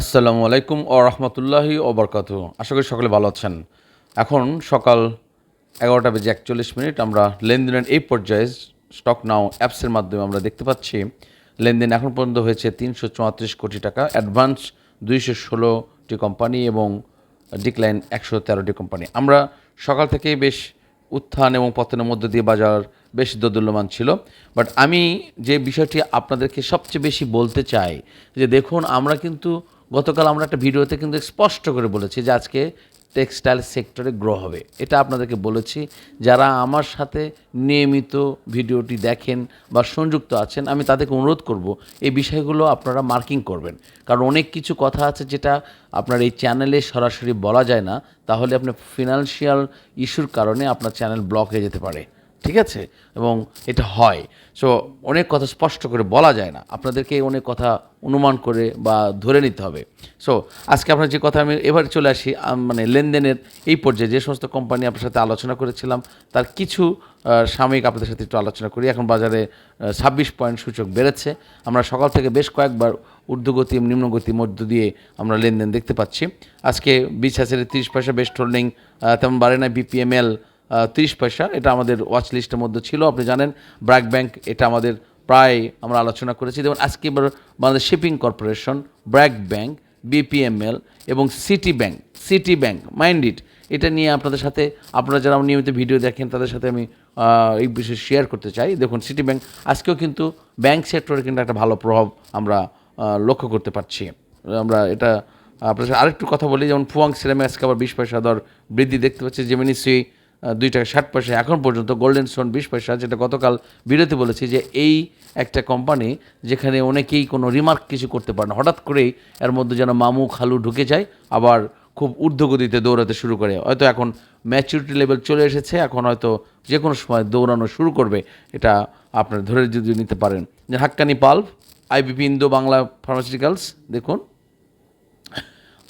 আসসালামু আলাইকুম ও রহমতুল্লাহি ও বরকাত আশা করি সকলে ভালো আছেন। এখন সকাল এগারোটা বেজে একচল্লিশ মিনিট, আমরা লেনদেনের এই পর্যায়ে স্টক নাও অ্যাপসের মাধ্যমে আমরা দেখতে পাচ্ছি, লেনদেন এখন পর্যন্ত হয়েছে তিনশো চুয়াত্রিশ কোটি টাকা অ্যাডভান্স দুইশো ষোলোটি কোম্পানি এবং ডিক্লাইন একশো তেরোটি কোম্পানি আমরা সকাল থেকেই বেশ উত্থান এবং পতনের মধ্য দিয়ে বাজার বেশ দোদুল্যমান ছিল। বাট আমি যে বিষয়টি আপনাদেরকে সবচেয়ে বেশি বলতে চাই, যে দেখুন, আমরা কিন্তু গতকাল আমরা একটা ভিডিওতে কিন্তু স্পষ্ট করে বলেছি যে আজকে টেক্সটাইল সেক্টরে গ্রো হবে। এটা আপনাদেরকে বলেছি, যারা আমার সাথে নিয়মিত ভিডিওটি দেখেন বা সংযুক্ত আছেন, আমি তাদেরকে অনুরোধ করব, এই বিষয়গুলো আপনারা মার্কিং করবেন। কারণ অনেক কিছু কথা আছে যেটা আপনার এই চ্যানেলে সরাসরি বলা যায় না, তাহলে আপনার ফিনান্সিয়াল ইস্যুর কারণে আপনার চ্যানেল ব্লক হয়ে যেতে পারে। ঠিক আছে? এবং এটা হয়। সো অনেক কথা স্পষ্ট করে বলা যায় না। আপনাদেরকে অনেক কথা অনুমান করে বা ধরে নিতে হবে। সো আজকে আপনার যে কথা আমি এবার চলে আসি মানে লেনদেনের এই পর্যায়ে। যে সমস্ত কোম্পানি আপনার সাথে আলোচনা করেছিলাম, তার কিছু সাময়িক আপনাদের সাথে একটু আলোচনা করি। এখন বাজারে ছাব্বিশ পয়েন্ট সূচক বেড়েছে। আমরা সকাল থেকে বেশ কয়েকবার ঊর্ধ্বগতি এবং নিম্নগতির মধ্য দিয়ে আমরা লেনদেন দেখতে পাচ্ছি। আজকে বিশ হাজারের তিরিশ পয়সা বেস্ট হোল্ডিং তেমন বাড়ে না বিপিএমএল তিরিশ পয়সা, এটা আমাদের ওয়াচ লিস্টের মধ্যে ছিল। আপনি জানেন ব্র্যাক ব্যাংক এটা আমাদের প্রায় আমরা আলোচনা করেছি। যেমন আজকে এবার Bangladesh shipping corporation BRAC bank বিপিএমএল এবং city bank city Bank mind it এটা নিয়ে আপনাদের সাথে, আপনারা যারা নিয়মিত ভিডিও দেখেন, তাদের সাথে আমি এই বিষয়ে শেয়ার করতে চাই। দেখুন সিটি ব্যাংক আজকেও কিন্তু ব্যাংক সেক্টরে কিন্তু একটা ভালো প্রভাব আমরা লক্ষ্য করতে পারছি। আমরা এটা আপনার সাথে আরেকটু কথা বলি, যেমন ফুয়াং সিরামে আজকে আবার বিশ পয়সা দর বৃদ্ধি দেখতে পাচ্ছি। জেমিনি সুই দুই টাকা ষাট পয়সা। এখন পর্যন্ত গোল্ডেন স্টোন বিশ পয়সা, যেটা গতকাল বিরতি বলেছি যে এই একটা কোম্পানি যেখানে অনেকেই কোনো রিমার্ক কিছু করতে পারে না। হঠাৎ করেই এর মধ্যে যেন মামু খালু ঢুকে যায়, আবার খুব ঊর্ধ্বগতিতে দৌড়াতে শুরু করে। হয়তো এখন ম্যাচুরিটি লেভেল চলে এসেছে, এখন হয়তো যে কোনো সময় দৌড়ানো শুরু করবে, এটা আপনার ধরে যদি নিতে পারেন। যে হাক্কানি পাল্ভ আইবিপি ইন্দো বাংলা ফার্মাসিউটিক্যালস দেখুন।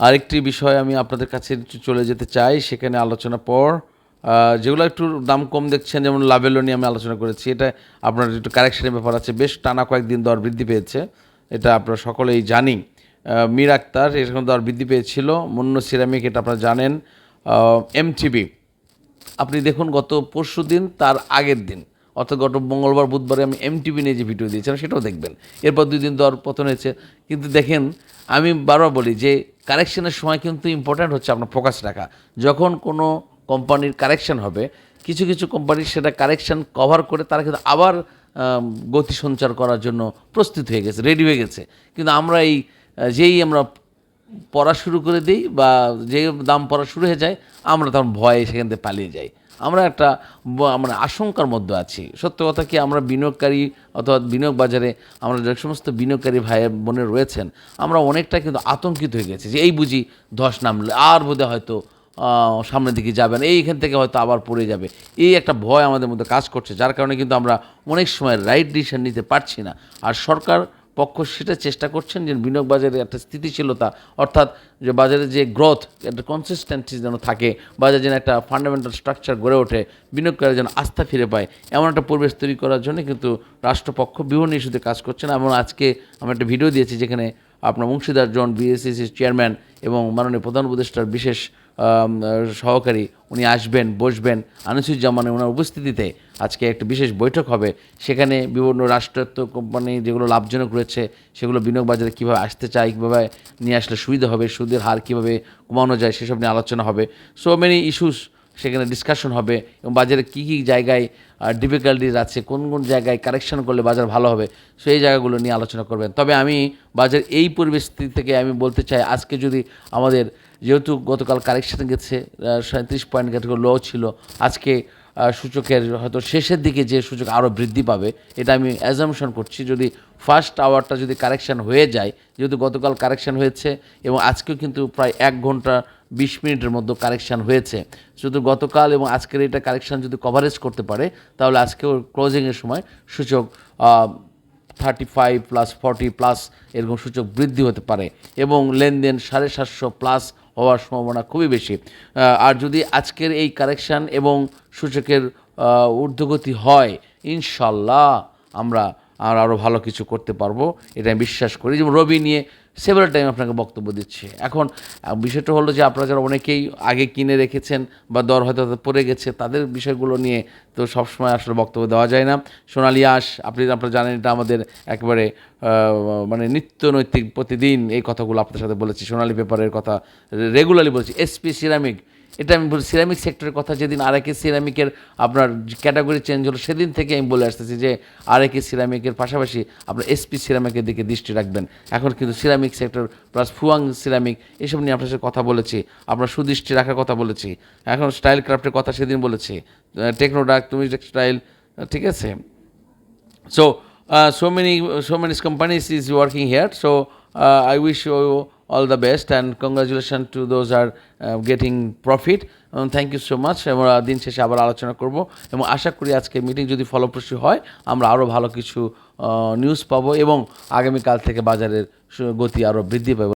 আরেকটি বিষয় আমি আপনাদের কাছে চলে যেতে চাই, সেখানে আলোচনা পর যেগুলো একটু দাম কম দেখছেন, যেমন লাভেলো নিয়ে আমি আলোচনা করেছি, এটা আপনার একটু কারেকশনের ব্যাপার আছে। বেশ টানা কয়েকদিন দর বৃদ্ধি পেয়েছে, এটা আপনারা সকলেই জানি। মীর আক্তার এরকম দর বৃদ্ধি পেয়েছিল। মুন্ন সিরামিক, এটা আপনারা জানেন। এমটিবি আপনি দেখুন গত পরশু দিন, তার আগের দিন, অর্থাৎ গত মঙ্গলবার, বুধবারে আমি এমটিভি নিয়ে যে ভিডিও দিয়েছিলাম, সেটাও দেখবেন। এরপর দুই দিন দর পতন হয়েছে। কিন্তু দেখেন, আমি বারবার বলি যে কারেকশনের সময় কিন্তু ইম্পর্ট্যান্ট হচ্ছে আপনার ফোকাস রাখা। যখন কোনো কোম্পানির কারেকশন হবে। কিছু কিছু কোম্পানির সেটা কারেকশন কভার করে তারা কিন্তু আবার গতি সঞ্চার করার জন্য প্রস্তুত হয়ে গেছে রেডি হয়ে গেছে। কিন্তু আমরা এই, যেই আমরা পড়া শুরু করে দিই বা যে দাম পড়া শুরু হয়ে যায়, আমরা তখন ভয়ে সেখান থেকে পালিয়ে যাই। আমরা একটা আমরা আশঙ্কার মধ্যে আছি। সত্য কথা কি আমরা বিনিয়োগকারী অথবা বিনিয়োগ বাজারে আমরা যে সমস্ত বিনিয়োগকারী ভাই বোনের রয়েছেন, আমরা অনেকটা কিন্তু আতঙ্কিত হয়ে গেছি যে এই বুঝি ধস নামলে, আর বোধহয় হয়তো সামনের দিকে যাবেন। এইখান থেকে হয়তো আবার পড়ে যাবে। এই একটা ভয় আমাদের মধ্যে কাজ করছে, যার কারণে কিন্তু আমরা অনেক সময় রাইট ডিসিশন নিতে পারছি না। আর সরকার পক্ষ সেটা চেষ্টা করছেন যে বিনিয়োগ বাজারে একটা স্থিতিশীলতা, অর্থাৎ যে বাজারে যে গ্রোথ একটা কনসিস্টেন্সি যেন থাকে, বাজারে যেন একটা ফান্ডামেন্টাল স্ট্রাকচার গড়ে ওঠে, বিনিয়োগকারী যেন আস্থা ফিরে পায়, এমন একটা পরিবেশ তৈরি করার জন্য কিন্তু রাষ্ট্রপক্ষ বিভিন্ন ইস্যুতে কাজ করছেন। এবং আজকে আমি একটা ভিডিও দিয়েছি যেখানে আপনার মুন্সিদার জন বিএসসিসির চেয়ারম্যান এবং মাননীয় প্রধান উপদেষ্টার বিশেষ সহকারী উনি আসবেন, বসবেন। আনিসুজ্জামানের ওনার উপস্থিতিতে আজকে একটা বিশেষ বৈঠক হবে। সেখানে বিভিন্ন রাষ্ট্রায়ত্ত কোম্পানি যেগুলো লাভজনক রয়েছে, সেগুলো বিনিয়োগ বাজারে কীভাবে আসতে চায়, কীভাবে নিয়ে আসলে সুবিধা হবে, সুদের হার কীভাবে কমানো যায়, সেসব নিয়ে আলোচনা হবে। সো মেনি ইস্যুস সেখানে ডিসকাশন হবে এবং বাজারে কী কী জায়গায় ডিফিকাল্টিজ আছে, কোন কোন জায়গায় কারেকশন করলে বাজার ভালো হবে সেই জায়গাগুলো নিয়ে আলোচনা করবেন। তবে আমি বাজার এই পরিস্থিতি থেকে আমি বলতে চাই, আজকে যদি আমাদের যেহেতু গতকাল কারেকশন গেছে সাঁত্রিশ পয়েন্ট ক্যাটেগরি লো ছিল। আজকে সূচকের হয়তো শেষের দিকে যে সূচক আরও বৃদ্ধি পাবে, এটা আমি অ্যাজামশন করছি। যদি ফার্স্ট আওয়ারটা যদি কারেকশন হয়ে যায়, যেহেতু গতকাল কারেকশন হয়েছে এবং আজকেও কিন্তু প্রায় এক ঘণ্টা বিশ মিনিটের মধ্যে কারেকশন হয়েছে। শুধু গতকাল এবং আজকের এটা কারেকশন যদি কভারেজ করতে পারে, তাহলে আজকেও ক্লোজিংয়ের সময় সূচক thirty five plus forty plus এরকম সূচক বৃদ্ধি হতে পারে। এবং লেনদেন সাড়ে সাতশো প্লাস হওয়ার সম্ভাবনা খুবই বেশি। আর যদি আজকের এই কারেকশান এবং সূচকের ঊর্ধ্বগতি হয়, ইনশাল্লাহ আমরা আর আরও ভালো কিছু করতে পারব, এটা আমি বিশ্বাস করি। যেমন রবি নিয়ে সেভারাল টাইম আপনাকে বক্তব্য দিচ্ছে। এখন বিষয়টা হলো যে আপনারা যারা অনেকেই আগে কিনে রেখেছেন বা দর হয়তো পড়ে গেছে, তাদের বিষয়গুলো নিয়ে তো সবসময় আসলে বক্তব্য দেওয়া যায় না। সোনালি আস আপনি আপনারা জানেন এটা আমাদের একবারে মানে নিত্য নৈতিক প্রতিদিন এই কথাগুলো আপনাদের সাথে বলেছি। সোনালি পেপারের কথা রেগুলারলি বলছি। এসপি সিরামিক এটা আমি বলি সিরামিক সেক্টরের কথা যেদিন আরেকে সিরামিকের আপনার ক্যাটাগরি চেঞ্জ হলো সেদিন থেকে আমি বলে আসতেছি যে আরেকে সিরামিকের পাশাপাশি আপনার এসপি সিরামিকের দিকে দৃষ্টি রাখবেন। এখন কিন্তু ceramic sector plus Fuwang Ceramic এসব নিয়ে আপনার সাথে কথা বলেছি আপনার সুদৃষ্টি রাখার কথা বলেছি। এখন স্টাইল ক্রাফটের কথা সেদিন বলেছি। টেকনোডাক তুমি টেক্সটাইল ঠিক আছে? So so many so many companies is working here so uh, i wish all the best and congratulations to those are getting profit thank you so much আমরা দিন শেষে আবার আলোচনা করব এবং আশা করি আজকে মিটিং যদি ফলপ্রসূ হয়, আমরা আরও ভালো কিছু নিউজ পাবো এবং আগামীকাল থেকে বাজারের গতি আরও বৃদ্ধি পাবে।